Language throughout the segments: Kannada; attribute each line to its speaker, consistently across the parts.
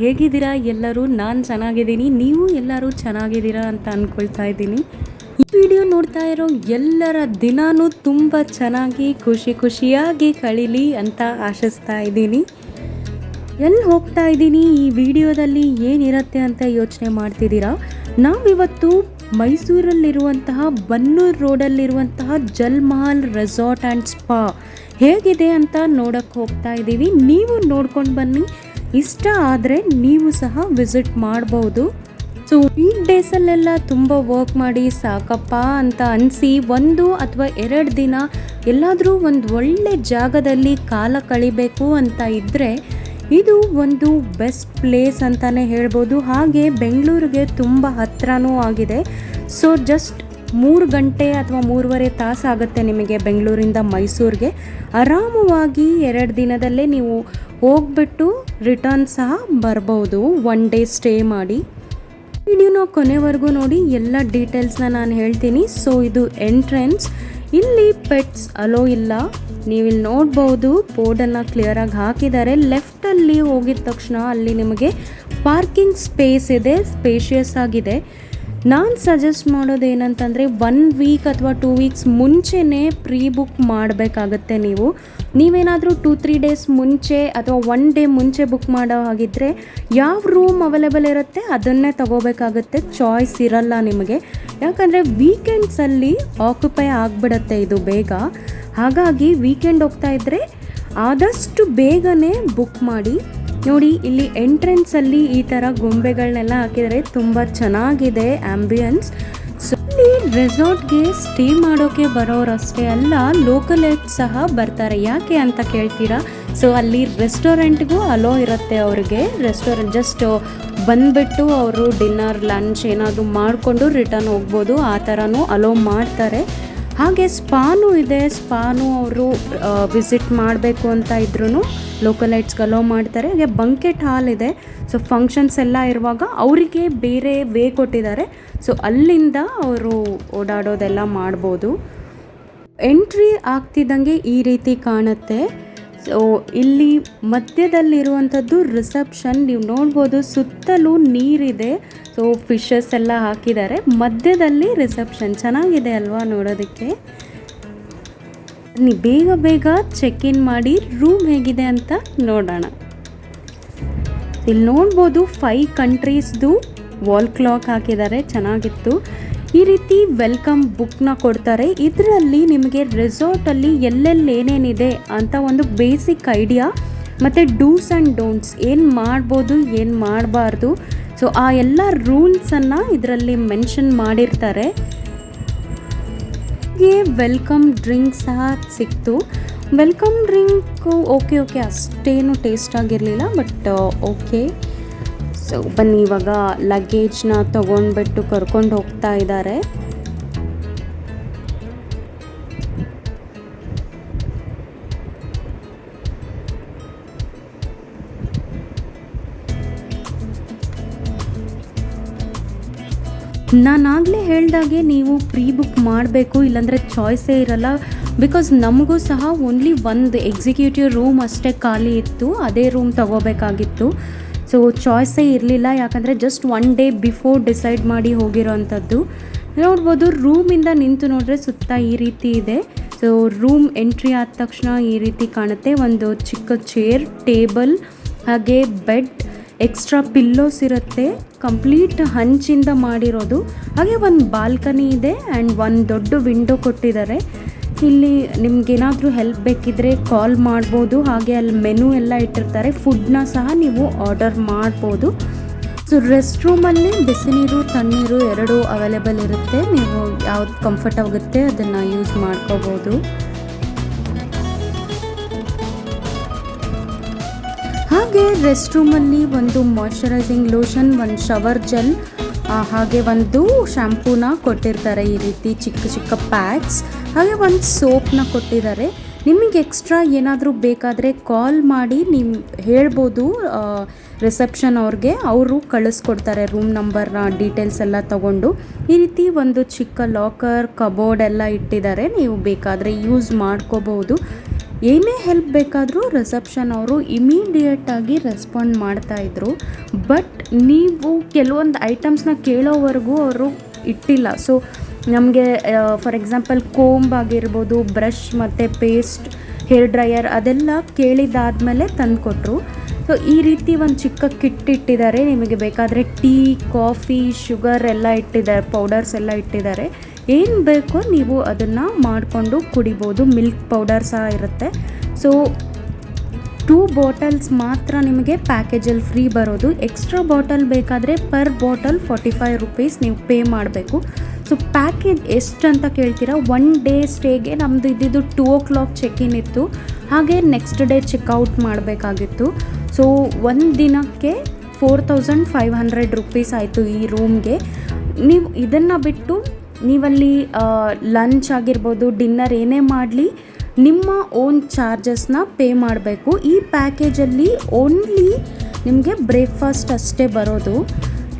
Speaker 1: ಹೇಗಿದ್ದೀರಾ? ಎಲ್ಲರೂ ನಾನು ಚೆನ್ನಾಗಿದ್ದೀನಿ. ನೀವು ಎಲ್ಲರೂ ಚೆನ್ನಾಗಿದ್ದೀರಾ ಅಂತ ಅಂದ್ಕೊಳ್ತಾ ಇದ್ದೀನಿ. ಈ ವಿಡಿಯೋ ನೋಡ್ತಾ ಇರೋ ಎಲ್ಲರ ದಿನಾನೂ ತುಂಬ ಚೆನ್ನಾಗಿ, ಖುಷಿ ಖುಷಿಯಾಗಿ ಕಳೀಲಿ ಅಂತ ಆಶಿಸ್ತಾ ಇದ್ದೀನಿ. ಎಲ್ಲಿ ಹೋಗ್ತಾ ಇದ್ದೀನಿ? ಈ ವಿಡಿಯೋದಲ್ಲಿ ಏನಿರುತ್ತೆ ಅಂತ ಯೋಚನೆ ಮಾಡ್ತಿದ್ದೀರಾ? ನಾವಿವತ್ತು ಮೈಸೂರಲ್ಲಿರುವಂತಹ ಬನ್ನೂರು ರೋಡಲ್ಲಿರುವಂತಹ ಜಲ್ಮಹಲ್ ರೆಸಾರ್ಟ್ ಆ್ಯಂಡ್ ಸ್ಪಾ ಹೇಗಿದೆ ಅಂತ ನೋಡೋಕ್ಕೆ ಹೋಗ್ತಾ ಇದ್ದೀವಿ. ನೀವು ನೋಡ್ಕೊಂಡು ಬನ್ನಿ. ಇಷ್ಟ ಆದರೆ ನೀವು ಸಹ ವಿಸಿಟ್ ಮಾಡ್ಬೋದು. ಸೊ ವೀಕ್ ಡೇಸಲ್ಲೆಲ್ಲ ತುಂಬ ವರ್ಕ್ ಮಾಡಿ ಸಾಕಪ್ಪ ಅಂತ ಅನಿಸಿ ಒಂದು ಅಥವಾ ಎರಡು ದಿನ ಎಲ್ಲಾದರೂ ಒಂದು ಒಳ್ಳೆ ಜಾಗದಲ್ಲಿ ಕಾಲ ಕಳಿಬೇಕು ಅಂತ ಇದ್ದರೆ ಇದು ಒಂದು ಬೆಸ್ಟ್ ಪ್ಲೇಸ್ ಅಂತಲೇ ಹೇಳ್ಬೋದು. ಹಾಗೆ ಬೆಂಗಳೂರಿಗೆ ತುಂಬ ಹತ್ತಿರನೂ ಆಗಿದೆ. ಸೊ ಜಸ್ಟ್ ಮೂರು ಗಂಟೆ ಅಥವಾ ಮೂರುವರೆ ತಾಸು ಆಗುತ್ತೆ ನಿಮಗೆ ಬೆಂಗಳೂರಿಂದ ಮೈಸೂರಿಗೆ. ಆರಾಮವಾಗಿ ಎರಡು ದಿನದಲ್ಲೇ ನೀವು ಹೋಗ್ಬಿಟ್ಟು ರಿಟರ್ನ್ ಸಹ ಬರ್ಬೋದು. ಒನ್ ಡೇ ಸ್ಟೇ ಮಾಡಿ. ವಿಡಿಯೋನ ಕೊನೆವರೆಗೂ ನೋಡಿ, ಎಲ್ಲ ಡೀಟೇಲ್ಸ್ನ ನಾನು ಹೇಳ್ತೀನಿ. ಸೊ ಇದು ಎಂಟ್ರೆನ್ಸ್ ಇಲ್ಲಿ ಪೆಟ್ಸ್ ಅಲೋ ಇಲ್ಲ. ನೀವಿಲ್ಲಿ ನೋಡ್ಬೋದು ಬೋರ್ಡನ್ನು ಕ್ಲಿಯರಾಗಿ ಹಾಕಿದ್ದಾರೆ. ಲೆಫ್ಟಲ್ಲಿ ಹೋಗಿದ ತಕ್ಷಣ ಅಲ್ಲಿ ನಿಮಗೆ ಪಾರ್ಕಿಂಗ್ ಸ್ಪೇಸ್ ಇದೆ ಸ್ಪೇಷಿಯಸ್ ಆಗಿದೆ. ನಾನು ಸಜೆಸ್ಟ್ ಮಾಡೋದು ಏನಂತಂದರೆ ಒನ್ ವೀಕ್ ಅಥವಾ ಟೂ ವೀಕ್ಸ್ ಮುಂಚೆನೇ ಪ್ರೀ ಬುಕ್ ಮಾಡಬೇಕಾಗತ್ತೆ ನೀವು. ನೀವೇನಾದರೂ ಟೂ ತ್ರೀ ಡೇಸ್ ಮುಂಚೆ ಅಥವಾ ಒನ್ ಡೇ ಮುಂಚೆ ಬುಕ್ ಮಾಡೋ ಹಾಗಿದ್ದರೆ ಯಾವ ರೂಮ್ ಅವೈಲೇಬಲ್ ಇರುತ್ತೆ ಅದನ್ನೇ ತಗೋಬೇಕಾಗುತ್ತೆ. ಚಾಯ್ಸ್ ಇರಲ್ಲ ನಿಮಗೆ. ಯಾಕಂದರೆ ವೀಕೆಂಡ್ಸಲ್ಲಿ ಆಕ್ಯುಪೈ ಆಗಿಬಿಡತ್ತೆ ಇದು ಬೇಗ. ಹಾಗಾಗಿ ವೀಕೆಂಡ್ ಹೋಗ್ತಾ ಇದ್ದರೆ ಆದಷ್ಟು ಬೇಗನೆ ಬುಕ್ ಮಾಡಿ. ನೋಡಿ, ಇಲ್ಲಿ ಎಂಟ್ರೆನ್ಸಲ್ಲಿ ಈ ಥರ ಗೊಂಬೆಗಳನ್ನೆಲ್ಲ ಹಾಕಿದರೆ ತುಂಬ ಚೆನ್ನಾಗಿದೆ ಆಂಬಿಯನ್ಸ್ ಸೊ ಇಲ್ಲಿ ರೆಸಾರ್ಟ್ಗೆ ಸ್ಟೇ ಮಾಡೋಕ್ಕೆ ಬರೋರಷ್ಟೇ ಅಲ್ಲ ಲೋಕಲ್ ಸಹ ಬರ್ತಾರೆ. ಯಾಕೆ ಅಂತ ಕೇಳ್ತೀರಾ? ಸೊ ಅಲ್ಲಿ ರೆಸ್ಟೋರೆಂಟ್ಗೂ ಅಲೋ ಇರುತ್ತೆ ಅವ್ರಿಗೆ. ರೆಸ್ಟೋರೆಂಟ್ ಜಸ್ಟ್ ಬಂದುಬಿಟ್ಟು ಅವರು ಡಿನ್ನರ್ ಲಂಚ್ ಏನಾದರೂ ಮಾಡಿಕೊಂಡು ರಿಟರ್ನ್ ಹೋಗ್ಬೋದು. ಆ ಥರನೂ ಅಲೋ ಮಾಡ್ತಾರೆ. ಹಾಗೆ ಸ್ಪಾನು ಇದೆ. ಸ್ಪಾನು ಅವರು ವಿಸಿಟ್ ಮಾಡಬೇಕು ಅಂತ ಇದ್ರೂ ಲೋಕಲೈಟ್ಸ್ ಅಲೋ ಮಾಡ್ತಾರೆ. ಹಾಗೆ ಬಂಕೆಟ್ ಹಾಲ್ ಇದೆ. ಸೊ ಫಂಕ್ಷನ್ಸ್ ಎಲ್ಲ ಇರುವಾಗ ಅವರಿಗೆ ಬೇರೆ ವೇ ಕೊಟ್ಟಿದ್ದಾರೆ. ಸೊ ಅಲ್ಲಿಂದ ಅವರು ಓಡಾಡೋದೆಲ್ಲ ಮಾಡ್ಬೋದು. ಎಂಟ್ರಿ ಆಗ್ತಿದ್ದಂಗೆ ಈ ರೀತಿ ಕಾಣುತ್ತೆ. ಸೊ ಇಲ್ಲಿ ಮಧ್ಯದಲ್ಲಿರುವಂಥದ್ದು ರಿಸೆಪ್ಷನ್ ನೀವು ನೋಡ್ಬೋದು ಸುತ್ತಲೂ ನೀರಿದೆ. ಸೊ ಫಿಶಸ್ ಎಲ್ಲ ಹಾಕಿದ್ದಾರೆ. ಮಧ್ಯದಲ್ಲಿ ರಿಸೆಪ್ಷನ್ ಚೆನ್ನಾಗಿದೆ ಅಲ್ವಾ ನೋಡೋದಕ್ಕೆ? ನೀ ಬೇಗ ಬೇಗ ಚೆಕ್ ಇನ್ ಮಾಡಿ ರೂಮ್ ಹೇಗಿದೆ ಅಂತ ನೋಡೋಣ. ಇಲ್ಲಿ ನೋಡ್ಬೋದು ಫೈವ್ ಕಂಟ್ರೀಸ್ದು ವಾಲ್ ಕ್ಲಾಕ್ ಹಾಕಿದ್ದಾರೆ. ಚೆನ್ನಾಗಿತ್ತು. ಈ ರೀತಿ ವೆಲ್ಕಮ್ ಬುಕ್ನ ಕೊಡ್ತಾರೆ. ಇದರಲ್ಲಿ ನಿಮಗೆ ರೆಸಾರ್ಟಲ್ಲಿ ಎಲ್ಲೆಲ್ಲಿ ಏನೇನಿದೆ ಅಂತ ಒಂದು ಬೇಸಿಕ್ ಐಡಿಯಾ ಮತ್ತು ಡೂಸ್ ಆ್ಯಂಡ್ ಡೋಂಟ್ಸ್ ಏನು ಮಾಡ್ಬೋದು, ಏನು ಮಾಡಬಾರ್ದು ಸೊ ಆ ಎಲ್ಲ ರೂಲ್ಸನ್ನು ಇದರಲ್ಲಿ ಮೆನ್ಷನ್ ಮಾಡಿರ್ತಾರೆ. ವೆಲ್ಕಮ್ ಡ್ರಿಂಕ್ ಸಹ ಸಿಕ್ತು. ವೆಲ್ಕಮ್ ಡ್ರಿಂಕು ಓಕೆ ಓಕೆ ಅಷ್ಟೇನು ಟೇಸ್ಟ್ ಆಗಿರಲಿಲ್ಲ ಬಟ್ ಓಕೆ ಸೊ ಬನ್ನಿ, ಇವಾಗ ಲಗೇಜ್ನ ತೊಗೊಂಡ್ಬಿಟ್ಟು ಕರ್ಕೊಂಡು ಹೋಗ್ತಾ ಇದ್ದಾರೆ. ನಾನಾಗಲೇ ಹೇಳ್ದಾಗೆ ನೀವು ಪ್ರೀ ಬುಕ್ ಮಾಡಬೇಕು, ಇಲ್ಲಾಂದರೆ ಚಾಯ್ಸೇ ಇರಲ್ಲ. ಬಿಕಾಸ್ ನಮಗೂ ಸಹ ಓನ್ಲಿ ಒಂದು ಎಕ್ಸಿಕ್ಯೂಟಿವ್ ರೂಮ್ ಅಷ್ಟೇ ಖಾಲಿ ಇತ್ತು, ಅದೇ ರೂಮ್ ತಗೋಬೇಕಾಗಿತ್ತು. ಸೊ ಚಾಯ್ಸೇ ಇರಲಿಲ್ಲ, ಯಾಕಂದರೆ just one day before decide ಮಾಡಿ ಹೋಗಿರೋ ಅಂಥದ್ದು ನೋಡ್ಬೋದು ರೂಮಿಂದ ನಿಂತು ನೋಡಿದ್ರೆ ಸುತ್ತ ಈ ರೀತಿ ಇದೆ. ಸೊ ರೂಮ್ ಎಂಟ್ರಿ ಆದ ತಕ್ಷಣ ಈ ರೀತಿ ಕಾಣುತ್ತೆ. ಒಂದು ಚಿಕ್ಕ ಚೇರ್ ಟೇಬಲ್ ಹಾಗೆ ಬೆಡ್ ಎಕ್ಸ್ಟ್ರಾ ಪಿಲ್ಲೋಸ್ ಇರುತ್ತೆ. ಕಂಪ್ಲೀಟ್ ಹಂಚಿಂದ ಮಾಡಿರೋದು. ಹಾಗೆ ಒಂದು ಬಾಲ್ಕನಿ ಇದೆ ಆ್ಯಂಡ್ ಒಂದು ದೊಡ್ಡ ವಿಂಡೋ ಕೊಟ್ಟಿದ್ದಾರೆ. ಇಲ್ಲಿ ನಿಮ್ಗೇನಾದರೂ ಹೆಲ್ಪ್ ಬೇಕಿದ್ರೆ ಕಾಲ್ ಮಾಡ್ಬೋದು. ಹಾಗೆ ಅಲ್ಲಿ ಮೆನು ಎಲ್ಲ ಇಟ್ಟಿರ್ತಾರೆ. ಫುಡ್ನ ಸಹ ನೀವು ಆರ್ಡರ್ ಮಾಡ್ಬೋದು. ಸೊ ರೆಸ್ಟ್ ರೂಮಲ್ಲಿ ಬಿಸಿನೀರು, ತಣ್ಣೀರು ಎರಡೂ ಅವೈಲೇಬಲ್ ಇರುತ್ತೆ. ನೀವು ಯಾವ್ದು ಕಂಫರ್ಟ್ ಆಗುತ್ತೆ ಅದನ್ನು ಯೂಸ್ ಮಾಡ್ಕೋಬೋದು. ಹಾಗೆ ರೆಸ್ಟ್ ರೂಮಲ್ಲಿ ಒಂದು ಮಾಯಶ್ಚರೈಸಿಂಗ್ ಲೋಷನ್ ಒಂದು ಶವರ್ ಜೆಲ್ ಹಾಗೆ ಒಂದು ಶ್ಯಾಂಪೂನ ಕೊಟ್ಟಿರ್ತಾರೆ ಈ ರೀತಿ ಚಿಕ್ಕ ಚಿಕ್ಕ ಪ್ಯಾಕ್ಸ್ ಹಾಗೆ ಒಂದು ಸೋಪ್ನ ಕೊಟ್ಟಿದ್ದಾರೆ. ನಿಮಗೆ ಎಕ್ಸ್ಟ್ರಾ ಏನಾದರೂ ಬೇಕಾದರೆ ಕಾಲ್ ಮಾಡಿ ನಿಮ್ಮ ಹೇಳ್ಬೋದು ರಿಸೆಪ್ಷನ್ ಅವ್ರಿಗೆ. ಅವರು ಕಳಿಸ್ಕೊಡ್ತಾರೆ ರೂಮ್ ನಂಬರ್ನ ಡೀಟೇಲ್ಸ್ ಎಲ್ಲ ತಗೊಂಡು. ಈ ರೀತಿ ಒಂದು ಚಿಕ್ಕ ಲಾಕರ್ ಕಬೋರ್ಡ್ ಎಲ್ಲ ಇಟ್ಟಿದ್ದಾರೆ. ನೀವು ಬೇಕಾದರೆ ಯೂಸ್ ಮಾಡ್ಕೋಬಹುದು ಏನೇ ಹೆಲ್ಪ್ ಬೇಕಾದರೂ ರಿಸೆಪ್ಷನ್ ಅವರು ಇಮಿಡಿಯೇಟಾಗಿ ರೆಸ್ಪಾಂಡ್ ಮಾಡ್ತಾಯಿದ್ರು ಬಟ್ ನೀವು ಕೆಲವೊಂದು ಐಟಮ್ಸ್ನ ಕೇಳೋವರೆಗೂ ಅವರು ಇಟ್ಟಿಲ್ಲ. ಸೊ ನಮಗೆ ಫಾರ್ ಎಕ್ಸಾಂಪಲ್ ಕೋಂಬ್ ಆಗಿರ್ಬೋದು ಬ್ರಷ್ ಮತ್ತು ಪೇಸ್ಟ್ ಹೇರ್ ಡ್ರೈಯರ್ ಅದೆಲ್ಲ ಕೇಳಿದಾದ್ಮೇಲೆ ತಂದುಕೊಟ್ರು. ಸೊ ಈ ರೀತಿ ಒಂದು ಚಿಕ್ಕ ಕಿಟ್ ಇಟ್ಟಿದ್ದಾರೆ. ನಿಮಗೆ ಬೇಕಾದರೆ ಟೀ, ಕಾಫಿ ಶುಗರ್ ಎಲ್ಲ ಇಟ್ಟಿದ್ದಾರೆ ಪೌಡರ್ಸ್ ಎಲ್ಲ ಇಟ್ಟಿದ್ದಾರೆ. ಏನು ಬೇಕೋ ನೀವು ಅದನ್ನು ಮಾಡಿಕೊಂಡು ಕುಡಿಬೋದು. ಮಿಲ್ಕ್ ಪೌಡರ್ ಸಹ ಇರುತ್ತೆ. ಸೊ ಟೂ ಬಾಟಲ್ಸ್ ಮಾತ್ರ ನಿಮಗೆ ಪ್ಯಾಕೇಜಲ್ಲಿ ಫ್ರೀ ಬರೋದು. ಎಕ್ಸ್ಟ್ರಾ ಬಾಟಲ್ ಬೇಕಾದರೆ per bottle forty five rupees ನೀವು ಪೇ ಮಾಡಬೇಕು. ಸೊ ಪ್ಯಾಕೇಜ್ ಎಷ್ಟು ಅಂತ ಕೇಳ್ತೀರಾ? ಒನ್ ಡೇ ಸ್ಟೇಗೆ ನಮ್ಮದು ಇದ್ದಿದ್ದು two o'clock check in ಇತ್ತು. ಹಾಗೆ ನೆಕ್ಸ್ಟ್ ಡೇ ಚೆಕ್ಔಟ್ ಮಾಡಬೇಕಾಗಿತ್ತು. ಸೊ ಒಂದು ದಿನಕ್ಕೆ four thousand five hundred rupees ಆಯಿತು ಈ ರೂಮ್ಗೆ ನೀವು ಇದನ್ನು ಬಿಟ್ಟು ನೀವಲ್ಲಿ ಲಂಚ್ ಆಗಿರ್ಬೋದು ಡಿನ್ನರ್ ಏನೇ ಮಾಡಲಿ, ನಿಮ್ಮ ಓನ್ ಚಾರ್ಜಸ್ನ ಪೇ ಮಾಡಬೇಕು. ಈ ಪ್ಯಾಕೇಜಲ್ಲಿ ಓನ್ಲಿ ನಿಮಗೆ ಬ್ರೇಕ್ಫಾಸ್ಟ್ ಅಷ್ಟೇ ಬರೋದು.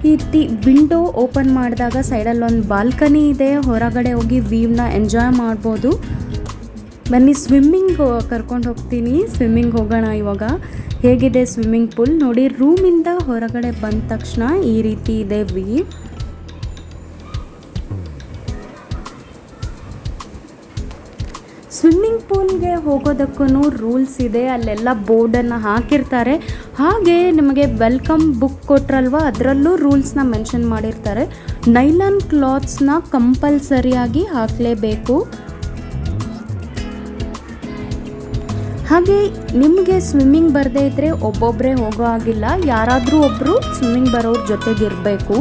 Speaker 1: ಈ ರೀತಿ ವಿಂಡೋ ಓಪನ್ ಮಾಡಿದಾಗ ಸೈಡಲ್ಲಿ ಒಂದು ಬಾಲ್ಕನಿ ಇದೆ. ಹೊರಗಡೆ ಹೋಗಿ ವ್ಯೂವ್ನ ಎಂಜಾಯ್ ಮಾಡ್ಬೋದು. ಬನ್ನಿ ಸ್ವಿಮ್ಮಿಂಗ್ ಕರ್ಕೊಂಡು ಹೋಗ್ತೀನಿ. ಸ್ವಿಮ್ಮಿಂಗ್ ಹೋಗೋಣ ಇವಾಗ. ಹೇಗಿದೆ ಸ್ವಿಮ್ಮಿಂಗ್ ಪೂಲ್ ನೋಡಿ ರೂಮಿಂದ ಹೊರಗಡೆ ಬಂದ ತಕ್ಷಣ ಈ ರೀತಿ ಇದೆ ವ್ಯೂ ಸ್ವಿಮ್ಮಿಂಗ್ ಪೂಲ್ಗೆ ಹೋಗೋದಕ್ಕೂ ರೂಲ್ಸ್ ಇದೆ. ಅಲ್ಲೆಲ್ಲ ಬೋರ್ಡನ್ನು ಹಾಕಿರ್ತಾರೆ. ಹಾಗೆ ನಿಮಗೆ ವೆಲ್ಕಮ್ ಬುಕ್ ಕೊಟ್ರಲ್ವ, ಅದರಲ್ಲೂ ರೂಲ್ಸ್ನ ಮೆನ್ಷನ್ ಮಾಡಿರ್ತಾರೆ. ನೈಲಾನ್ ಕ್ಲಾತ್ಸ್ನ ಕಂಪಲ್ಸರಿಯಾಗಿ ಹಾಕಲೇಬೇಕು. ಹಾಗೆ ನಿಮಗೆ ಸ್ವಿಮ್ಮಿಂಗ್ ಬರದೇ ಇದ್ದರೆ ಒಬ್ಬೊಬ್ಬರೇ ಹೋಗೋ ಆಗಿಲ್ಲ ಯಾರಾದರೂ ಒಬ್ಬರು ಸ್ವಿಮ್ಮಿಂಗ್ ಬರೋರ ಜೊತೆಗಿರಬೇಕು.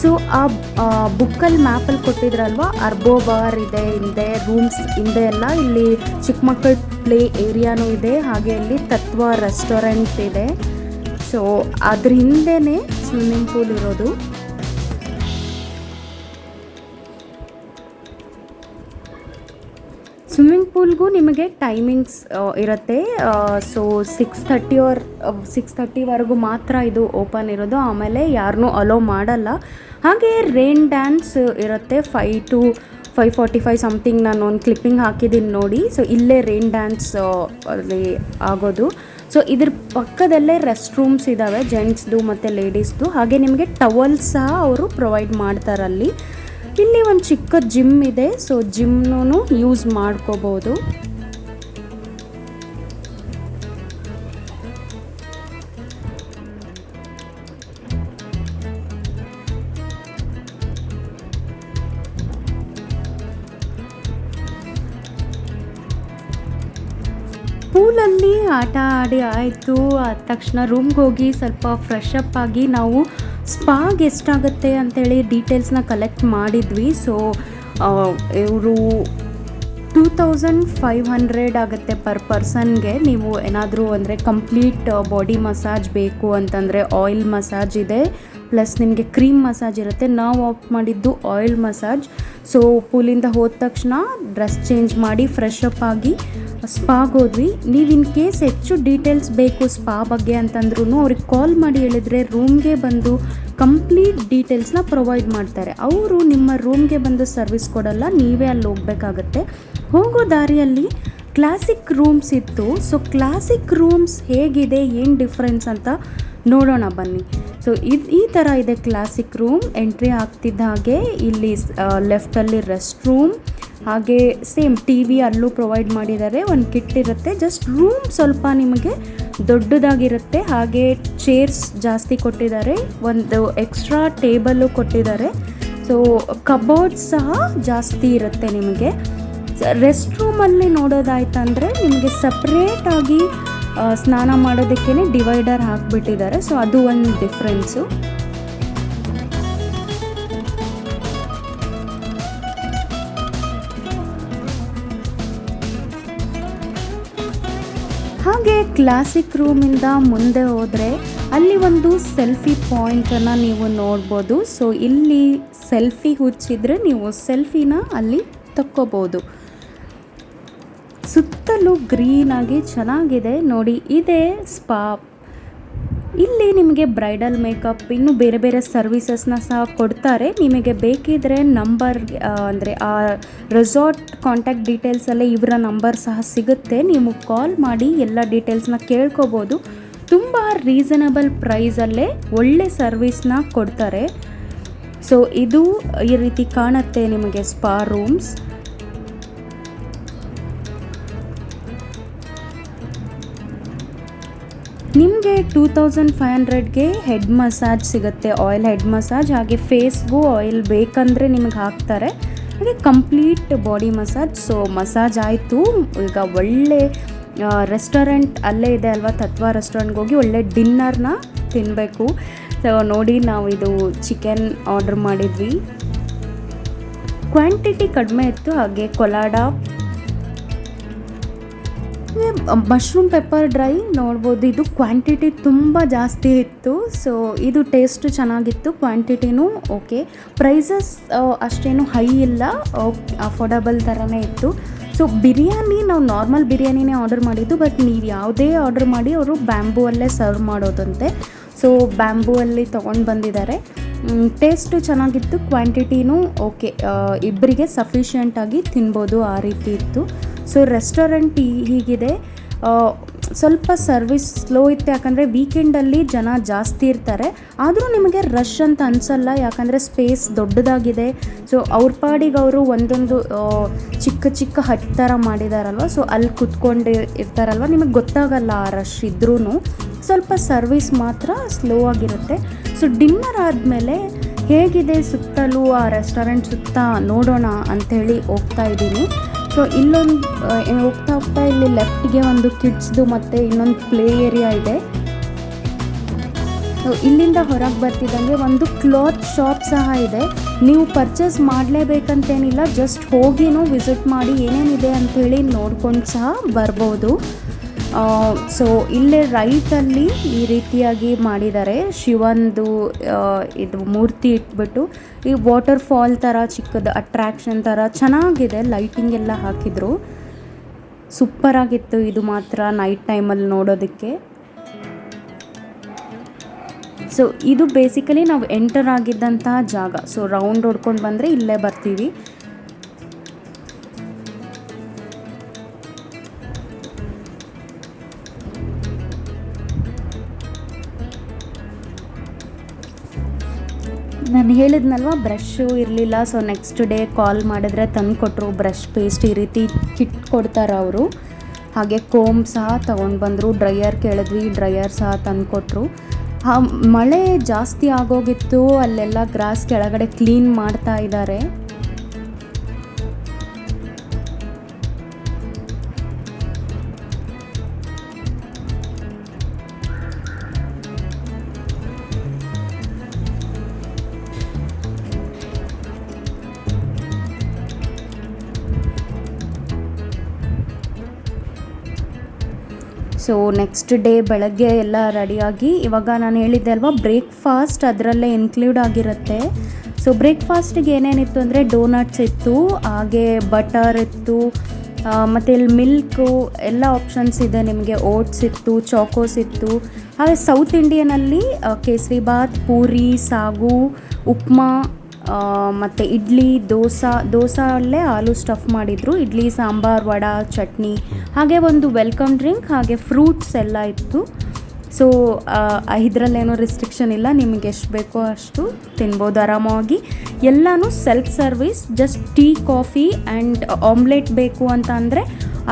Speaker 1: ಸೊ ಆ ಬುಕ್ಕಲ್ಲಿ ಮ್ಯಾಪಲ್ಲಿ ಕೊಟ್ಟಿದ್ರಲ್ವ? ಅರ್ಬೋ ಬಾರ್ ಇದೆ ಹಿಂದೆ ರೂಮ್ಸ್ ಹಿಂದೆ ಎಲ್ಲ. ಇಲ್ಲಿ ಚಿಕ್ಕ ಮಕ್ಕಳ ಪ್ಲೇ ಏರಿಯಾನೂ ಇದೆ. ಹಾಗೆ ಇಲ್ಲಿ ತತ್ವ ರೆಸ್ಟೋರೆಂಟ್ ಇದೆ. ಸೊ ಅದ್ರ ಹಿಂದೆನೇ ಸ್ವಿಮ್ಮಿಂಗ್ ಪೂಲ್ ಇರೋದು. ಸ್ವಿಮ್ಮಿಂಗ್ ಪೂಲ್ಗೂ ನಿಮಗೆ ಟೈಮಿಂಗ್ಸ್ ಇರುತ್ತೆ. So six thirty or six ಥರ್ಟಿವರೆಗೂ ಮಾತ್ರ ಇದು ಓಪನ್ ಇರೋದು. ಆಮೇಲೆ ಯಾರನ್ನೂ ಅಲೋ ಮಾಡಲ್ಲ. ಹಾಗೆ ರೇನ್ ಡ್ಯಾನ್ಸ್ ಇರುತ್ತೆ five to five forty five something ನಾನು ಒಂದು ಕ್ಲಿಪ್ಪಿಂಗ್ ಹಾಕಿದ್ದೀನಿ ನೋಡಿ. ಸೊ ಇಲ್ಲೇ ರೇನ್ ಡ್ಯಾನ್ಸ್ ಅಲ್ಲಿ ಆಗೋದು. ಸೊ ಇದ್ರ ಪಕ್ಕದಲ್ಲೇ ರೆಸ್ಟ್ ರೂಮ್ಸ್ ಇದ್ದಾವೆ ಜೆಂಟ್ಸ್ದು ಮತ್ತು ಲೇಡೀಸ್ದು ಹಾಗೆ ನಿಮಗೆ ಟವಲ್ ಸಹ ಅವರು ಪ್ರೊವೈಡ್ ಮಾಡ್ತಾರಲ್ಲಿ ಇಲ್ಲಿ ಒಂದು ಚಿಕ್ಕ ಜಿಮ್ ಇದೆ ಸೊ ಜಿಮ್ನೂ ಯೂಸ್ ಮಾಡ್ಕೋಬೋದು. ಪೂಲಲ್ಲಿ ಆಟ ಆಡಿ ಆಯಿತು. ಆದ ತಕ್ಷಣ ರೂಮ್ಗೆ ಹೋಗಿ ಸ್ವಲ್ಪ ಫ್ರೆಶ್ ಅಪ್ ಆಗಿ ನಾವು ಸ್ಪಾಗ್ ಎಷ್ಟಾಗುತ್ತೆ ಅಂತೇಳಿ ಡೀಟೇಲ್ಸ್ನ ಕಲೆಕ್ಟ್ ಮಾಡಿದ್ವಿ. ಸೊ ಇವರು ಟೂ ತೌಸಂಡ್ ಫೈವ್ ಹಂಡ್ರೆಡ್ ಆಗುತ್ತೆ ಪರ್ ಪರ್ಸನ್ಗೆ ನೀವು ಏನಾದರೂ ಅಂದರೆ ಕಂಪ್ಲೀಟ್ ಬಾಡಿ ಮಸಾಜ್ ಬೇಕು ಅಂತಂದರೆ ಆಯಿಲ್ ಮಸಾಜ್ ಇದೆ. ಪ್ಲಸ್ ನಿಮಗೆ ಕ್ರೀಮ್ ಮಸಾಜ್ ಇರುತ್ತೆ. ನಾವು ಆಪ್ಟ್ ಮಾಡಿದ್ದು ಆಯಿಲ್ ಮಸಾಜ್ ಸೊ ಪೂಲಿಂದ ಹೋದ ತಕ್ಷಣ ಡ್ರೆಸ್ ಚೇಂಜ್ ಮಾಡಿ ಫ್ರೆಶ್ ಅಪ್ ಆಗಿ ಸ್ಪಾಗೆ ಹೋದ್ವಿ. ನೀವು ಇನ್ ಕೇಸ್ ಹೆಚ್ಚು ಡೀಟೇಲ್ಸ್ ಬೇಕು ಸ್ಪಾ ಬಗ್ಗೆ ಅಂತಂದ್ರೂ ಅವ್ರಿಗೆ ಕಾಲ್ ಮಾಡಿ ಹೇಳಿದ್ರೆ ರೂಮ್ಗೆ ಬಂದು ಕಂಪ್ಲೀಟ್ ಡೀಟೇಲ್ಸ್ನ ಪ್ರೊವೈಡ್ ಮಾಡ್ತಾರೆ. ಅವರು ನಿಮ್ಮ ರೂಮ್ಗೆ ಬಂದು ಸರ್ವಿಸ್ ಕೊಡಲ್ಲ, ನೀವೇ ಅಲ್ಲಿ ಹೋಗಬೇಕಾಗತ್ತೆ. ಹೋಗೋ ದಾರಿಯಲ್ಲಿ ಕ್ಲಾಸಿಕ್ ರೂಮ್ಸ್ ಇತ್ತು. ಸೊ ಕ್ಲಾಸಿಕ್ ರೂಮ್ಸ್ ಹೇಗಿದೆ, ಏನು ಡಿಫ್ರೆನ್ಸ್ ಅಂತ ನೋಡೋಣ ಬನ್ನಿ. ಸೊ ಇದು ಈ ಥರ ಇದೆ ಕ್ಲಾಸಿಕ್ ರೂಮ್ ಎಂಟ್ರಿ ಆಗ್ತಿದ್ದ ಹಾಗೆ ಇಲ್ಲಿ ಲೆಫ್ಟಲ್ಲಿ ರೆಸ್ಟ್ ರೂಮ್ ಹಾಗೆ ಸೇಮ್ ಟಿ ವಿ ಅಲ್ಲೂ ಪ್ರೊವೈಡ್ ಮಾಡಿದ್ದಾರೆ. ಒಂದು ಕಿಟ್ ಇರುತ್ತೆ. ಜಸ್ಟ್ ರೂಮ್ ಸ್ವಲ್ಪ ನಿಮಗೆ ದೊಡ್ಡದಾಗಿರುತ್ತೆ. ಹಾಗೆ ಚೇರ್ಸ್ ಜಾಸ್ತಿ ಕೊಟ್ಟಿದ್ದಾರೆ. ಒಂದು ಎಕ್ಸ್ಟ್ರಾ ಟೇಬಲ್ಲು ಕೊಟ್ಟಿದ್ದಾರೆ. ಸೊ ಕಬೋರ್ಡ್ಸ್ ಸಹ ಜಾಸ್ತಿ ಇರುತ್ತೆ ನಿಮಗೆ. ರೆಸ್ಟ್ ರೂಮಲ್ಲಿ ನೋಡೋದಾಯ್ತಂದರೆ ನಿಮಗೆ ಸಪ್ರೇಟಾಗಿ ಸ್ನಾನ ಮಾಡೋದಕ್ಕೇ ಡಿವೈಡರ್ ಹಾಕಿಬಿಟ್ಟಿದ್ದಾರೆ. ಸೊ ಅದು ಒಂದು ಡಿಫ್ರೆನ್ಸು ಹಾಗೆ ಕ್ಲಾಸಿಕ್ ರೂಮಿಂದ ಮುಂದೆ ಹೋದರೆ ಅಲ್ಲಿ ಒಂದು ಸೆಲ್ಫಿ ಪಾಯಿಂಟನ್ನು ನೀವು ನೋಡ್ಬೋದು. ಸೊ ಇಲ್ಲಿ ಸೆಲ್ಫಿ ಹುಚ್ಚಿದ್ರೆ ನೀವು ಸೆಲ್ಫಿನ ಅಲ್ಲಿ ತಕ್ಕೋಬೋದು. ಸುತ್ತಲೂ ಗ್ರೀನಾಗಿ ಚೆನ್ನಾಗಿದೆ. ನೋಡಿ, ಇದೇ ಸ್ಪಾ. ಇಲ್ಲಿ ನಿಮಗೆ ಬ್ರೈಡಲ್ ಮೇಕಪ್, ಇನ್ನು ಬೇರೆ ಬೇರೆ ಸರ್ವಿಸಸ್ನ ಸಹ ಕೊಡ್ತಾರೆ. ನಿಮಗೆ ಬೇಕಿದ್ರೆ ನಂಬರ್ ಅಂದರೆ ಆ ರೆಸಾರ್ಟ್ ಕಾಂಟ್ಯಾಕ್ಟ್ ಡೀಟೇಲ್ಸಲ್ಲೇ ಇವರ ನಂಬರ್ ಸಹ ಸಿಗುತ್ತೆ. ನೀವು ಕಾಲ್ ಮಾಡಿ ಎಲ್ಲ ಡೀಟೇಲ್ಸ್ನ ಕೇಳ್ಕೋಬೋದು. ತುಂಬ ರೀಸನಬಲ್ ಪ್ರೈಸಲ್ಲೇ ಒಳ್ಳೆ ಸರ್ವಿಸ್ನ ಕೊಡ್ತಾರೆ. ಸೊ, ಇದು ಈ ರೀತಿ ಕಾಣುತ್ತೆ ನಿಮಗೆ ಸ್ಪಾ ರೂಮ್ಸ್. ನಿಮಗೆ ಟೂ ತೌಸಂಡ್ ಫೈವ್ ಹಂಡ್ರೆಡ್ಗೆ ಹೆಡ್ ಮಸಾಜ್ ಸಿಗುತ್ತೆ ಆಯಿಲ್ ಹೆಡ್ ಮಸಾಜ್ ಹಾಗೆ ಫೇಸ್ಗೂ ಆಯಿಲ್ ಬೇಕಂದರೆ ನಿಮಗೆ ಹಾಕ್ತಾರೆ. ಹಾಗೆ complete body massage so massage ಆಯಿತು. ಈಗ ಒಳ್ಳೆ ರೆಸ್ಟೋರೆಂಟ್ ಅಲ್ಲೇ ಇದೆ ಅಲ್ವಾ, ತತ್ವ ರೆಸ್ಟೋರೆಂಟ್ಗೆ ಹೋಗಿ ಒಳ್ಳೆ ಡಿನ್ನರ್ನ ತಿನ್ನಬೇಕು ಸೊ ನೋಡಿ ನಾವು ಇದು ಚಿಕನ್ ಆರ್ಡ್ರ್ ಮಾಡಿದ್ವಿ. ಕ್ವಾಂಟಿಟಿ ಕಡಿಮೆ ಇತ್ತು, ಹಾಗೆ ಕೊಲಾಡ ಮಶ್ರೂಮ್ ಪೆಪ್ಪರ್ ಡ್ರೈ ನೋಡ್ಬೋದು. ಇದು ಕ್ವಾಂಟಿಟಿ ತುಂಬ ಜಾಸ್ತಿ ಇತ್ತು. ಸೊ ಇದು ಟೇಸ್ಟ್ ಚೆನ್ನಾಗಿತ್ತು ಕ್ವಾಂಟಿಟಿನೂ ಓಕೆ ಪ್ರೈಸಸ್ ಅಷ್ಟೇನು ಹೈ ಇಲ್ಲ. ಅಫೋರ್ಡಬಲ್ ಥರನೇ ಇತ್ತು. ಸೊ ಬಿರಿಯಾನಿ ನಾವು ನಾರ್ಮಲ್ ಬಿರಿಯಾನಿನೇ ಆರ್ಡರ್ ಮಾಡಿದ್ದು ಬಟ್ ನೀವು ಯಾವುದೇ ಆರ್ಡರ್ ಮಾಡಿ ಅವರು ಬ್ಯಾಂಬೂ ಅಲ್ಲೇ ಸರ್ವ್ ಮಾಡೋದಂತೆ. ಸೊ ಬ್ಯಾಂಬೂ ಅಲ್ಲಿ ತೊಗೊಂಡು ಬಂದಿದ್ದಾರೆ. ಟೇಸ್ಟು ಚೆನ್ನಾಗಿತ್ತು ಕ್ವಾಂಟಿಟಿನೂ ಓಕೆ ಇಬ್ಬರಿಗೆ ಸಫಿಷಿಯೆಂಟಾಗಿ ತಿನ್ಬೋದು ಆ ರೀತಿ ಇತ್ತು. ಸೊ ರೆಸ್ಟೋರೆಂಟ್ ಹೀಗಿದೆ. ಸ್ವಲ್ಪ ಸರ್ವಿಸ್ ಸ್ಲೋ ಇತ್ತು, ಯಾಕಂದರೆ ವೀಕೆಂಡಲ್ಲಿ ಜನ ಜಾಸ್ತಿ ಇರ್ತಾರೆ. ಆದರೂ ನಿಮಗೆ ರಶ್ ಅಂತ ಅನಿಸಲ್ಲ, ಯಾಕಂದರೆ ಸ್ಪೇಸ್ ದೊಡ್ಡದಾಗಿದೆ. ಸೊ ಅವ್ರ ಪಾಡಿಗೆ ಅವರು ಒಂದೊಂದು ಚಿಕ್ಕ ಚಿಕ್ಕ ಹಟ್ ಥರ ಮಾಡಿದಾರಲ್ವ? ಸೊ ಅಲ್ಲಿ ಕುತ್ಕೊಂಡು ಇರ್ತಾರಲ್ವ? ನಿಮಗೆ ಗೊತ್ತಾಗಲ್ಲ ಆ ರಶ್ ಇದ್ರೂ ಸ್ವಲ್ಪ ಸರ್ವಿಸ್ ಮಾತ್ರ ಸ್ಲೋ ಆಗಿರುತ್ತೆ. ಸೊ ಡಿನ್ನರ್ ಆದಮೇಲೆ ಹೇಗಿದೆ ಸುತ್ತಲೂ ಆ ರೆಸ್ಟೋರೆಂಟ್ ಸುತ್ತ ನೋಡೋಣ ಅಂಥೇಳಿ ಹೋಗ್ತಾ ಇದ್ದೀನಿ. ಸೊ ಇಲ್ಲೊಂದು ಹೋಗ್ತಾ ಹೋಗ್ತಾ ಇಲ್ಲಿ ಲೆಫ್ಟ್ಗೆ ಒಂದು ಕಿಡ್ಸ್ದು ಮತ್ತು ಇನ್ನೊಂದು ಪ್ಲೇ ಏರಿಯಾ ಇದೆ. ಸೊ ಇಲ್ಲಿಂದ ಹೊರಗೆ ಬರ್ತಿದ್ದಂಗೆ ಒಂದು ಕ್ಲಾತ್ ಶಾಪ್ ಸಹ ಇದೆ. ನೀವು ಪರ್ಚೇಸ್ ಮಾಡಲೇಬೇಕಂತೇನಿಲ್ಲ, ಜಸ್ಟ್ ಹೋಗಿನೂ ವಿಸಿಟ್ ಮಾಡಿ ಏನೇನಿದೆ ಅಂಥೇಳಿ ನೋಡ್ಕೊಂಡು ಸಹ ಬರ್ಬೋದು. ಸೊ ಇಲ್ಲೇ ರೈಟಲ್ಲಿ ಈ ರೀತಿಯಾಗಿ ಮಾಡಿದ್ದಾರೆ. ಶಿವಂದು ಇದು ಮೂರ್ತಿ ಇಟ್ಬಿಟ್ಟು ಈ ವಾಟರ್ ಫಾಲ್ ಥರ ಚಿಕ್ಕದು ಅಟ್ರಾಕ್ಷನ್ ಥರ ಚೆನ್ನಾಗಿದೆ. ಲೈಟಿಂಗ್ ಎಲ್ಲ ಹಾಕಿದರು. ಸೂಪರಾಗಿತ್ತು ಇದು ಮಾತ್ರ ನೈಟ್ ಟೈಮಲ್ಲಿ ನೋಡೋದಕ್ಕೆ. ಸೊ ಇದು ಬೇಸಿಕಲಿ ನಾವು ಎಂಟರ್ ಆಗಿದ್ದಂತಹ ಜಾಗ. ಸೊ ರೌಂಡ್ ಹೊಡ್ಕೊಂಡು ಬಂದರೆ ಇಲ್ಲೇ ಬರ್ತೀವಿ. ನಾನು ಹೇಳಿದ್ನಲ್ವ, ಬ್ರಷ್ಷು ಇರಲಿಲ್ಲ. ಸೊ ನೆಕ್ಸ್ಟ್ ಡೇ ಕಾಲ್ ಮಾಡಿದ್ರೆ ತಂದು ಕೊಟ್ಟರು ಬ್ರಷ್ ಪೇಸ್ಟ್ ಈ ರೀತಿ ಕಿಟ್ ಕೊಡ್ತಾರೆ ಅವರು. ಹಾಗೆ ಕೋಮ್ ಸಹ ತೊಗೊಂಡು ಬಂದರು. ಡ್ರೈಯರ್ ಕೇಳಿದ್ವಿ ಡ್ರೈಯರ್ ಸಹ ತಂದು ಕೊಟ್ಟರು ಮಳೆ ಜಾಸ್ತಿ ಆಗೋಗಿತ್ತು. ಅಲ್ಲೆಲ್ಲ ಗ್ರಾಸ್ ಕೆಳಗಡೆ ಕ್ಲೀನ್ ಮಾಡ್ತಾ ಇದ್ದಾರೆ. ಸೊ ನೆಕ್ಸ್ಟ್ ಡೇ ಬೆಳಗ್ಗೆ ಎಲ್ಲ ರೆಡಿಯಾಗಿ ಇವಾಗ ನಾನು ಹೇಳಿದ್ದೆ ಅಲ್ವಾ ಬ್ರೇಕ್ಫಾಸ್ಟ್ ಅದರಲ್ಲೇ ಇನ್ಕ್ಲೂಡ್ ಆಗಿರುತ್ತೆ. ಸೊ ಬ್ರೇಕ್ಫಾಸ್ಟಿಗೆ ಏನೇನಿತ್ತು ಅಂದರೆ ಡೋನಟ್ಸ್ ಇತ್ತು, ಹಾಗೆ ಬಟರ್ ಇತ್ತು ಮತ್ತು ಇಲ್ಲಿ ಮಿಲ್ಕು ಎಲ್ಲ ಆಪ್ಷನ್ಸ್ ಇದೆ ನಿಮಗೆ ಓಟ್ಸ್ ಇತ್ತು ಚಾಕೋಸ್ ಇತ್ತು. ಹಾಗೆ ಸೌತ್ ಇಂಡಿಯನಲ್ಲಿ ಕೇಸರಿ ಬಾತ್ ಪೂರಿ, ಸಾಗು, ಉಪ್ಮಾ ಮತ್ತು ಇಡ್ಲಿ, ದೋಸೆ, ದೋಸೆಯಲ್ಲೇ ಆಲೂ ಸ್ಟಫ್ ಮಾಡಿದರು. ಇಡ್ಲಿ, ಸಾಂಬಾರ್, ವಡ, ಚಟ್ನಿ, ಹಾಗೆ ಒಂದು ವೆಲ್ಕಮ್ ಡ್ರಿಂಕ್ ಹಾಗೆ ಫ್ರೂಟ್ಸ್ ಎಲ್ಲ ಇತ್ತು. ಸೊ ಇದರಲ್ಲೇನೋ ರಿಸ್ಟ್ರಿಕ್ಷನ್ ಇಲ್ಲ. ನಿಮಗೆ ಎಷ್ಟು ಬೇಕೋ ಅಷ್ಟು ತಿನ್ಬೋದು ಆರಾಮಾಗಿ ಎಲ್ಲನೂ self service just tea coffee and omelette ಬೇಕು ಅಂತ ಅಂದರೆ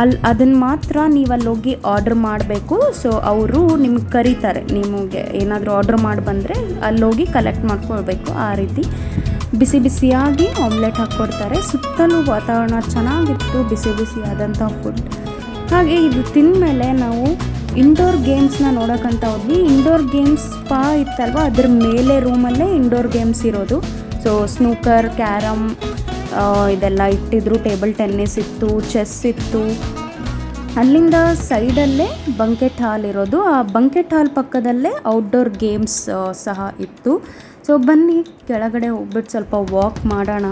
Speaker 1: ಅಲ್ಲಿ ಅದನ್ನು ಮಾತ್ರ ನೀವು ಅಲ್ಲೋಗಿ ಆರ್ಡ್ರ್ ಮಾಡಬೇಕು. ಸೊ ಅವರು ನಿಮ್ಗೆ ಕರೀತಾರೆ. ನಿಮಗೆ ಏನಾದರೂ ಆರ್ಡ್ರ್ ಮಾಡಿ ಬಂದರೆ ಅಲ್ಲೋಗಿ ಕಲೆಕ್ಟ್ ಮಾಡ್ಕೊಳ್ಬೇಕು ಆ ರೀತಿ. ಬಿಸಿ ಬಿಸಿಯಾಗಿ ಆಮ್ಲೆಟ್ ಹಾಕ್ಕೊಡ್ತಾರೆ. ಸುತ್ತಲೂ ವಾತಾವರಣ ಚೆನ್ನಾಗಿತ್ತು, ಬಿಸಿ ಬಿಸಿಯಾದಂಥ ಫುಡ್ ಹಾಗೆ ಇದು ತಿಂದಮೇಲೆ ನಾವು ಇಂಡೋರ್ ಗೇಮ್ಸ್ನ ನೋಡೋಕ್ಕಂತ ಹೋದ್ವಿ. ಇಂಡೋರ್ ಗೇಮ್ಸ್ ಸ್ಪಾ ಇತ್ತಲ್ವ? ಅದ್ರ ಮೇಲೆ ರೂಮಲ್ಲೇ ಇಂಡೋರ್ ಗೇಮ್ಸ್ ಇರೋದು. ಸೊ ಸ್ನೂಕರ್ ಕ್ಯಾರಮ್ ಇದೆಲ್ಲ ಇಟ್ಟಿದ್ರು. ಟೇಬಲ್ ಟೆನ್ನಿಸ್ ಇತ್ತು ಚೆಸ್ ಇತ್ತು. ಅಲ್ಲಿಂದ ಸೈಡಲ್ಲೇ ಬಂಕೆಟ್ ಹಾಲ್ ಇರೋದು. ಆ ಬಂಕೆಟ್ ಹಾಲ್ ಪಕ್ಕದಲ್ಲೇ ಔಟ್ಡೋರ್ ಗೇಮ್ಸ್ ಸಹ ಇತ್ತು. ಸೊ ಬನ್ನಿ, ಕೆಳಗಡೆ ಹೋಗ್ಬಿಟ್ಟು ಸ್ವಲ್ಪ ವಾಕ್ ಮಾಡೋಣ.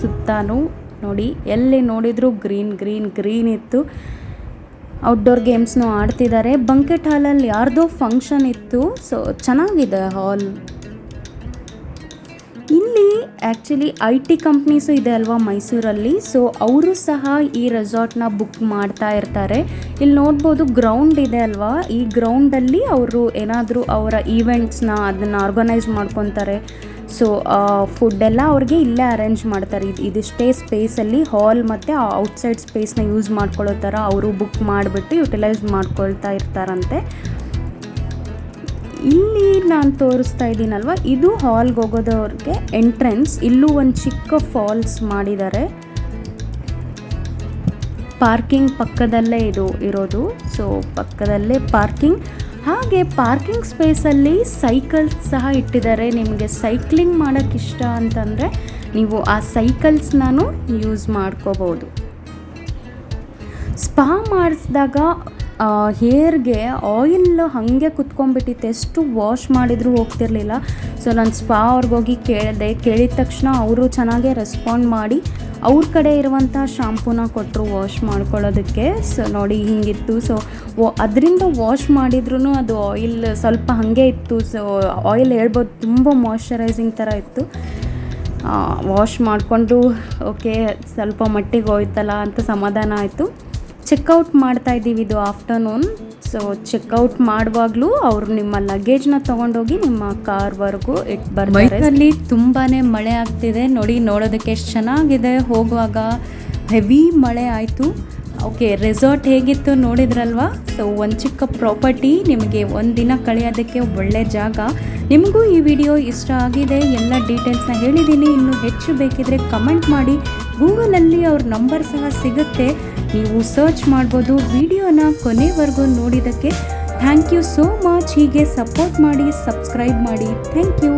Speaker 1: ಸುತ್ತಾನು, ನೋಡಿ, ಎಲ್ಲಿ ನೋಡಿದರೂ ಗ್ರೀನ್ ಗ್ರೀನ್ ಗ್ರೀನ್ ಇತ್ತು. ಔಟ್ಡೋರ್ ಗೇಮ್ಸ್ನೂ ಆಡ್ತಿದ್ದಾರೆ. ಬಂಕೆಟ್ ಹಾಲಲ್ಲಿ ಯಾರ್ದೋ ಫಂಕ್ಷನ್ ಇತ್ತು. ಸೊ ಚೆನ್ನಾಗಿದೆ ಹಾಲ್ ಇಲ್ಲಿ ಆ್ಯಕ್ಚುಲಿ ಐ ಟಿ ಕಂಪ್ನೀಸು ಇದೆ ಅಲ್ವಾ ಮೈಸೂರಲ್ಲಿ? ಸೊ ಅವರು ಸಹ ಈ ರೆಸಾರ್ಟ್ನ ಬುಕ್ ಮಾಡ್ತಾ ಇರ್ತಾರೆ. ಇಲ್ಲಿ ನೋಡ್ಬೋದು ಗ್ರೌಂಡ್ ಇದೆ ಅಲ್ವಾ? ಈ ಗ್ರೌಂಡಲ್ಲಿ ಅವರು ಏನಾದರೂ ಅವರ ಈವೆಂಟ್ಸ್ನ ಅದನ್ನು ಆರ್ಗನೈಸ್ ಮಾಡ್ಕೊತಾರೆ. ಸೊ ಫುಡ್ ಎಲ್ಲ ಅವ್ರಿಗೆ ಇಲ್ಲೇ ಅರೇಂಜ್ ಮಾಡ್ತಾರೆ. ಇದು, ಇದಿಷ್ಟೇ ಸ್ಪೇಸಲ್ಲಿ ಹಾಲ್ ಮತ್ತು ಔಟ್ಸೈಡ್ ಸ್ಪೇಸ್ನ ಯೂಸ್ ಮಾಡ್ಕೊಳ್ಳೋ ಥರ ಅವರು ಬುಕ್ ಮಾಡಿಬಿಟ್ಟು ಯುಟಿಲೈಸ್ ಮಾಡ್ಕೊಳ್ತಾ ಇರ್ತಾರಂತೆ. ಇಲ್ಲಿ ನಾನು ತೋರಿಸ್ತಾ ಇದ್ದೀನಲ್ವ? ಇದು ಹಾಲ್ಗೆ ಹೋಗೋದವ್ರಿಗೆ ಎಂಟ್ರೆನ್ಸ್ ಇಲ್ಲೂ ಒಂದು ಚಿಕ್ಕ ಫಾಲ್ಸ್ ಮಾಡಿದ್ದಾರೆ ಪಾರ್ಕಿಂಗ್ ಪಕ್ಕದಲ್ಲೇ ಇದು ಇರೋದು. ಸೊ ಪಕ್ಕದಲ್ಲೇ ಪಾರ್ಕಿಂಗ್ ಹಾಗೆ ಪಾರ್ಕಿಂಗ್ ಸ್ಪೇಸಲ್ಲಿ ಸೈಕಲ್ಸ್ ಸಹ ಇಟ್ಟಿದ್ದಾರೆ. ನಿಮಗೆ ಸೈಕ್ಲಿಂಗ್ ಮಾಡೋಕ್ಕೆ ಇಷ್ಟ ಅಂತಂದರೆ ನೀವು ಆ ಸೈಕಲ್ಸ್ನೂ ಯೂಸ್ ಮಾಡ್ಕೋಬೋದು ಸ್ಪಾ ಮಾಡಿಸಿದಾಗ ಹೇರ್ಗೆ ಆಯಿಲ್ ಹಾಗೆ ಕುತ್ಕೊಂಡ್ಬಿಟ್ಟಿತ್ತು. ಎಷ್ಟು ವಾಶ್ ಮಾಡಿದರೂ ಹೋಗ್ತಿರ್ಲಿಲ್ಲ. ಸೊ ನಾನು ಸ್ಪಾ ಅವ್ರಿಗೋಗಿ ಕೇಳಿದೆ. ಕೇಳಿದ ತಕ್ಷಣ ಅವರು ಚೆನ್ನಾಗೇ ರೆಸ್ಪಾಂಡ್ ಮಾಡಿ ಅವ್ರ ಕಡೆ ಇರುವಂಥ ಶಾಂಪೂನ ಕೊಟ್ಟರು ವಾಶ್ ಮಾಡ್ಕೊಳ್ಳೋದಕ್ಕೆ. ಸೊ ನೋಡಿ ಹಿಂಗಿತ್ತು. ಸೊ ಅದರಿಂದ ವಾಶ್ ಮಾಡಿದ್ರೂ ಅದು ಆಯಿಲ್ ಸ್ವಲ್ಪ ಹಾಗೆ ಇತ್ತು. ಸೊ ಆಯಿಲ್ ಹೇಳ್ಬೋದು ತುಂಬ ಮಾಯಶ್ಚರೈಸಿಂಗ್ ಥರ ಇತ್ತು. ವಾಶ್ ಮಾಡಿಕೊಂಡು ಓಕೆ ಸ್ವಲ್ಪ ಮಟ್ಟಿಗೆ ಹೋಯ್ತಲ್ಲ ಅಂತ ಸಮಾಧಾನ ಆಯಿತು. ಚೆಕ್ಔಟ್ ಮಾಡ್ತಾ ಇದ್ದೀವಿ ಇದು ಆಫ್ಟರ್ನೂನ್. ಸೊ ಚೆಕ್ಔಟ್ ಮಾಡುವಾಗಲೂ ಅವರು ನಿಮ್ಮ ಲಗೇಜ್ನ ತೊಗೊಂಡೋಗಿ ನಿಮ್ಮ ಕಾರ್ವರೆಗೂ ಇಟ್ಟು ಬರ್ತಾರೆ. ತುಂಬಾ ಮಳೆ ಆಗ್ತಿದೆ. ನೋಡಿ, ನೋಡೋದಕ್ಕೆ ಎಷ್ಟು ಚೆನ್ನಾಗಿದೆ. ಹೋಗುವಾಗ ಹೆವಿ ಮಳೆ ಆಯಿತು. ಓಕೆ ರೆಸಾರ್ಟ್ ಹೇಗಿತ್ತು ನೋಡಿದ್ರಲ್ವಾ? ಸೊ ಒಂದು ಚಿಕ್ಕ ಪ್ರಾಪರ್ಟಿ ನಿಮಗೆ ಒಂದು ದಿನ ಕಳೆಯೋದಕ್ಕೆ ಒಳ್ಳೆ ಜಾಗ. ನಿಮಗೂ ಈ ವಿಡಿಯೋ ಇಷ್ಟ ಆಗಿದೆ. ಎಲ್ಲ ಡೀಟೇಲ್ಸ್ನ ಹೇಳಿದ್ದೀನಿ ಇನ್ನೂ ಹೆಚ್ಚು ಬೇಕಿದ್ರೆ ಕಮೆಂಟ್ ಮಾಡಿ. ಗೂಗಲಲ್ಲಿ ಅವ್ರ ನಂಬರ್ ಸಹ ಸಿಗುತ್ತೆ. ನೀವು ಸರ್ಚ್ ಮಾಡ್ಬೋದು ವಿಡಿಯೋನ ಕೊನೆವರೆಗೂ ನೋಡಿದ್ದಕ್ಕೆ ಥ್ಯಾಂಕ್ ಯು ಸೋ ಮಚ್ ಹೀಗೆ ಸಪೋರ್ಟ್ ಮಾಡಿ ಸಬ್ಸ್ಕ್ರೈಬ್ ಮಾಡಿ. Thank you